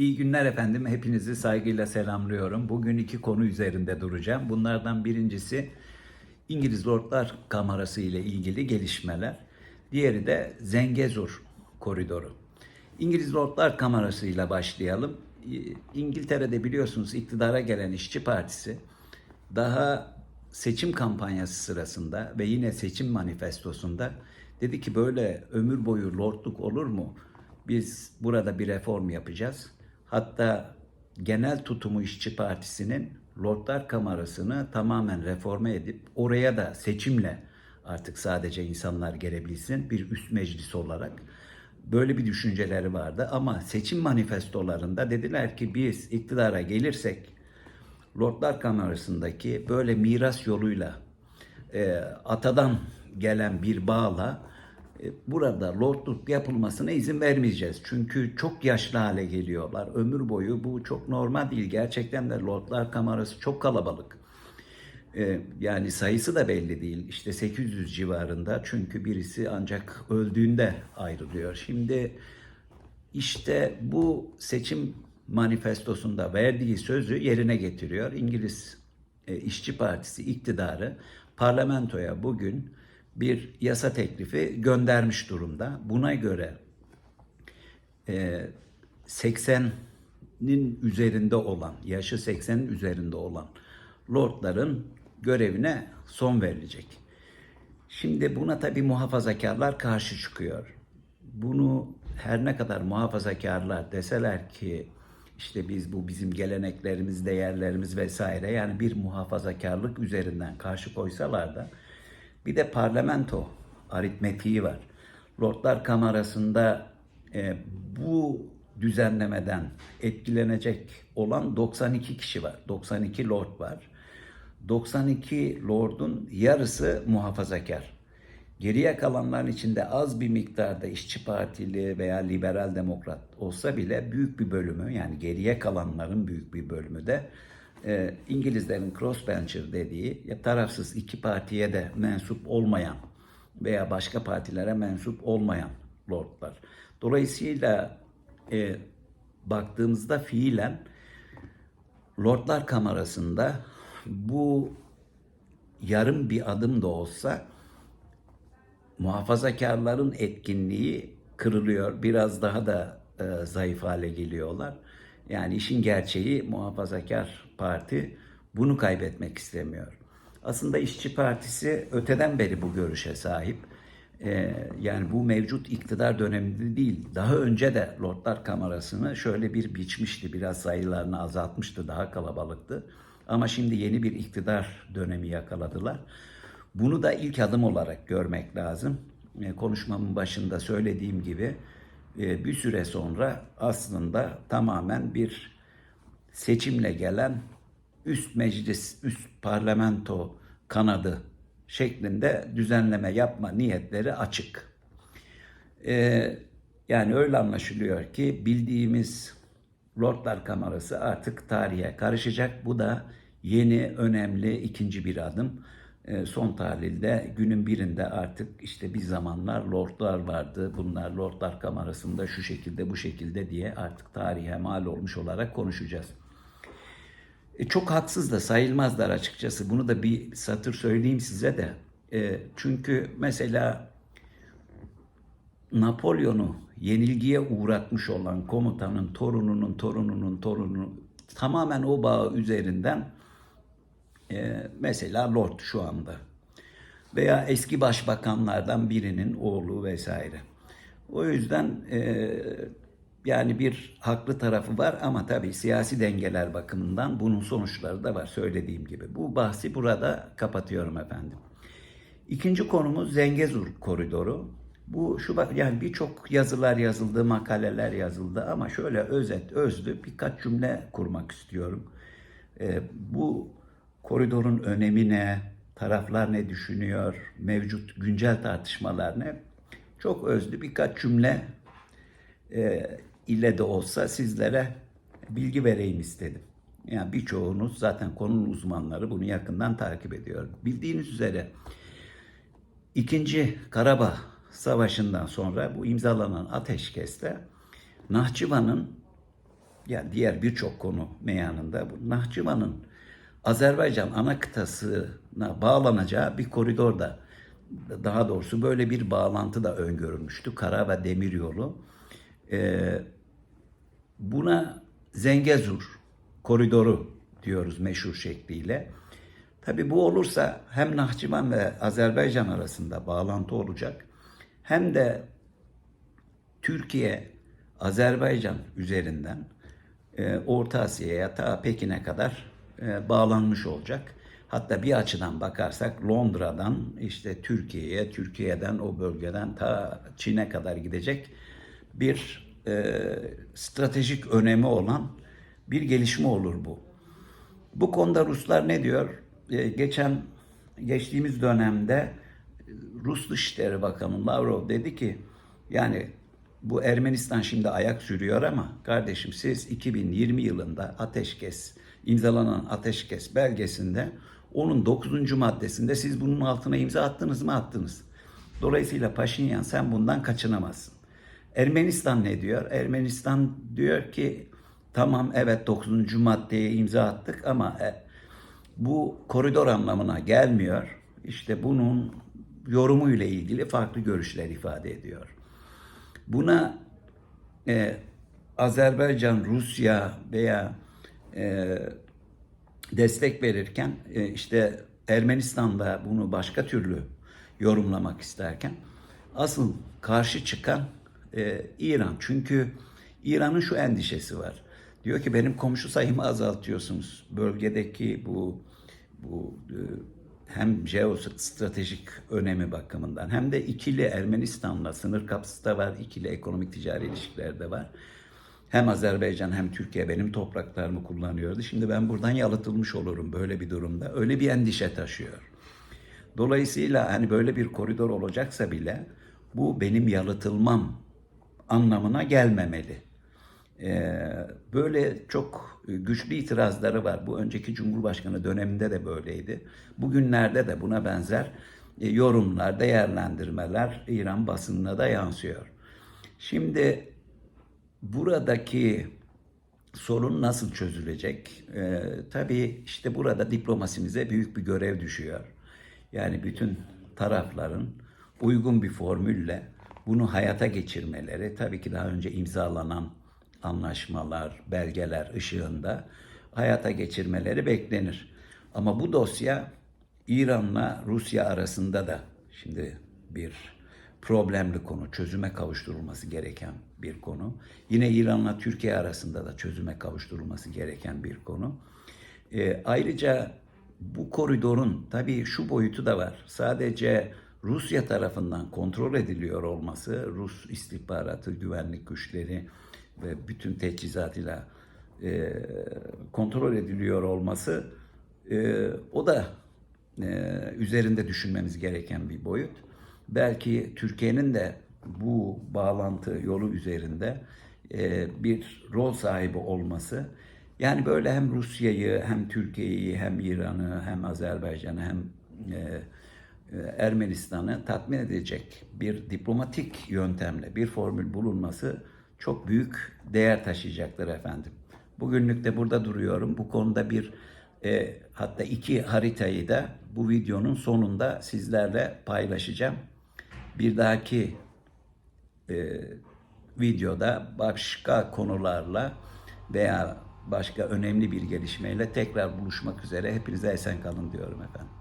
İyi günler efendim. Hepinizi saygıyla selamlıyorum. Bugün iki konu üzerinde duracağım. Bunlardan birincisi İngiliz Lordlar Kamerası ile ilgili gelişmeler. Diğeri de Zengezur koridoru. İngiliz Lordlar Kamerası ile başlayalım. İngiltere'de biliyorsunuz iktidara gelen İşçi Partisi daha seçim kampanyası sırasında ve yine seçim manifestosunda dedi ki böyle ömür boyu lordluk olur mu? Biz burada bir reform yapacağız. Hatta genel tutumu İşçi Partisi'nin Lordlar Kamerası'nı tamamen reforme edip oraya da seçimle artık sadece insanlar gelebilsin bir üst meclis olarak böyle bir düşünceleri vardı. Ama seçim manifestolarında dediler ki biz iktidara gelirsek Lordlar Kamerası'ndaki böyle miras yoluyla e, atadan gelen bir bağla burada lordluk yapılmasına izin vermeyeceğiz. Çünkü çok yaşlı hale geliyorlar. Ömür boyu bu çok normal değil. Gerçekten de Lordlar Kamerası çok kalabalık. E, yani sayısı da belli değil. İşte 800 civarında. Çünkü birisi ancak öldüğünde ayrılıyor. Şimdi işte bu seçim manifestosunda verdiği sözü yerine getiriyor. İngiliz e, İşçi Partisi iktidarı parlamentoya bugün bir yasa teklifi göndermiş durumda. Buna göre e, 80'nin üzerinde olan, yaşı 80'in üzerinde olan lordların görevine son verilecek. Şimdi buna tabii muhafazakarlar karşı çıkıyor. Bunu her ne kadar muhafazakarlar deseler ki işte biz bu bizim geleneklerimiz, değerlerimiz vesaire yani bir muhafazakarlık üzerinden karşı koysalar da bir de parlamento aritmetiği var. Lordlar Kamerası'nda e, bu düzenlemeden etkilenecek olan 92 kişi var. 92 lord var. 92 lordun yarısı muhafazakar. Geriye kalanların içinde az bir miktarda işçi partili veya liberal demokrat olsa bile büyük bir bölümü yani geriye kalanların büyük bir bölümü de e, İngilizlerin crossbencher dediği ya tarafsız iki partiye de mensup olmayan veya başka partilere mensup olmayan lordlar. Dolayısıyla e, baktığımızda fiilen Lordlar Kamerası'nda bu yarım bir adım da olsa muhafazakarların etkinliği kırılıyor. Biraz daha da e, zayıf hale geliyorlar. Yani işin gerçeği muhafazakar parti bunu kaybetmek istemiyor. Aslında İşçi Partisi öteden beri bu görüşe sahip. Ee, yani bu mevcut iktidar döneminde değil, daha önce de Lordlar Kamerası'nı şöyle bir biçmişti, biraz sayılarını azaltmıştı, daha kalabalıktı. Ama şimdi yeni bir iktidar dönemi yakaladılar. Bunu da ilk adım olarak görmek lazım. Ee, konuşmamın başında söylediğim gibi bir süre sonra aslında tamamen bir seçimle gelen üst meclis, üst parlamento kanadı şeklinde düzenleme yapma niyetleri açık. Ee, yani öyle anlaşılıyor ki bildiğimiz Lordlar Kamerası artık tarihe karışacak. Bu da yeni, önemli ikinci bir adım. Ee, son tahlilde günün birinde artık işte bir zamanlar lordlar vardı. Bunlar Lordlar Kamerası'nda şu şekilde bu şekilde diye artık tarihe mal olmuş olarak konuşacağız. E, çok haksız da sayılmazlar açıkçası. Bunu da bir satır söyleyeyim size de. E, çünkü mesela Napolyon'u yenilgiye uğratmış olan komutanın torununun torununun torunu tamamen o bağı üzerinden e, mesela Lord şu anda veya eski başbakanlardan birinin oğlu vesaire. O yüzden e, yani bir haklı tarafı var ama tabii siyasi dengeler bakımından bunun sonuçları da var söylediğim gibi. Bu bahsi burada kapatıyorum efendim. İkinci konumuz Zengezur koridoru. Bu şu bak yani birçok yazılar yazıldı, makaleler yazıldı ama şöyle özet, özlü birkaç cümle kurmak istiyorum. Ee, bu koridorun önemi ne, taraflar ne düşünüyor, mevcut güncel tartışmalar ne? Çok özlü birkaç cümle e, ile de olsa sizlere bilgi vereyim istedim. Yani birçoğunuz zaten konunun uzmanları bunu yakından takip ediyor. Bildiğiniz üzere İkinci Karabağ Savaşı'ndan sonra bu imzalanan ateşkeste Nahçıvan'ın yani diğer birçok konu meyanında bu Nahçıvan'ın Azerbaycan ana kıtasına bağlanacağı bir koridor da daha doğrusu böyle bir bağlantı da öngörülmüştü. Kara ve demir yolu. Ee, buna Zengezur koridoru diyoruz meşhur şekliyle. Tabi bu olursa hem Nahçıvan ve Azerbaycan arasında bağlantı olacak hem de Türkiye Azerbaycan üzerinden e, Orta Asya'ya ta Pekin'e kadar e, bağlanmış olacak. Hatta bir açıdan bakarsak Londra'dan işte Türkiye'ye, Türkiye'den o bölgeden ta Çin'e kadar gidecek bir e, stratejik önemi olan bir gelişme olur bu. Bu konuda Ruslar ne diyor? E, geçen geçtiğimiz dönemde Rus Dışişleri Bakanı Lavrov dedi ki yani bu Ermenistan şimdi ayak sürüyor ama kardeşim siz 2020 yılında ateşkes imzalanan ateşkes belgesinde onun 9. maddesinde siz bunun altına imza attınız mı attınız. Dolayısıyla Paşinyan sen bundan kaçınamazsın. Ermenistan ne diyor? Ermenistan diyor ki tamam evet 9. maddeye imza attık ama e, bu koridor anlamına gelmiyor. İşte bunun yorumu ile ilgili farklı görüşler ifade ediyor. Buna e, Azerbaycan, Rusya veya e, destek verirken e, işte Ermenistan'da bunu başka türlü yorumlamak isterken asıl karşı çıkan e, İran. Çünkü İran'ın şu endişesi var. Diyor ki benim komşu sayımı azaltıyorsunuz. Bölgedeki bu bu e, hem jeostratejik önemi bakımından hem de ikili Ermenistan'la sınır kapısı da var, ikili ekonomik ticari ilişkiler de var. Hem Azerbaycan hem Türkiye benim topraklarımı kullanıyordu. Şimdi ben buradan yalıtılmış olurum böyle bir durumda. Öyle bir endişe taşıyor. Dolayısıyla hani böyle bir koridor olacaksa bile bu benim yalıtılmam anlamına gelmemeli. Ee, böyle çok güçlü itirazları var. Bu önceki Cumhurbaşkanı döneminde de böyleydi. Bugünlerde de buna benzer e, yorumlar, değerlendirmeler İran basınına da yansıyor. Şimdi buradaki sorun nasıl çözülecek? Ee, tabii işte burada diplomasimize büyük bir görev düşüyor. Yani bütün tarafların uygun bir formülle bunu hayata geçirmeleri tabii ki daha önce imzalanan anlaşmalar, belgeler ışığında hayata geçirmeleri beklenir. Ama bu dosya İran'la Rusya arasında da şimdi bir problemli konu, çözüme kavuşturulması gereken bir konu. Yine İran'la Türkiye arasında da çözüme kavuşturulması gereken bir konu. E, ayrıca bu koridorun tabii şu boyutu da var. Sadece Rusya tarafından kontrol ediliyor olması, Rus istihbaratı, güvenlik güçleri ve bütün teçhizatıyla e, kontrol ediliyor olması e, o da e, üzerinde düşünmemiz gereken bir boyut. Belki Türkiye'nin de bu bağlantı yolu üzerinde e, bir rol sahibi olması yani böyle hem Rusya'yı hem Türkiye'yi hem İran'ı hem Azerbaycan'ı hem e, e, Ermenistan'ı tatmin edecek bir diplomatik yöntemle bir formül bulunması çok büyük değer taşıyacaktır efendim. Bugünlük de burada duruyorum. Bu konuda bir e, hatta iki haritayı da bu videonun sonunda sizlerle paylaşacağım. Bir dahaki e, videoda başka konularla veya başka önemli bir gelişmeyle tekrar buluşmak üzere. Hepinize esen kalın diyorum efendim.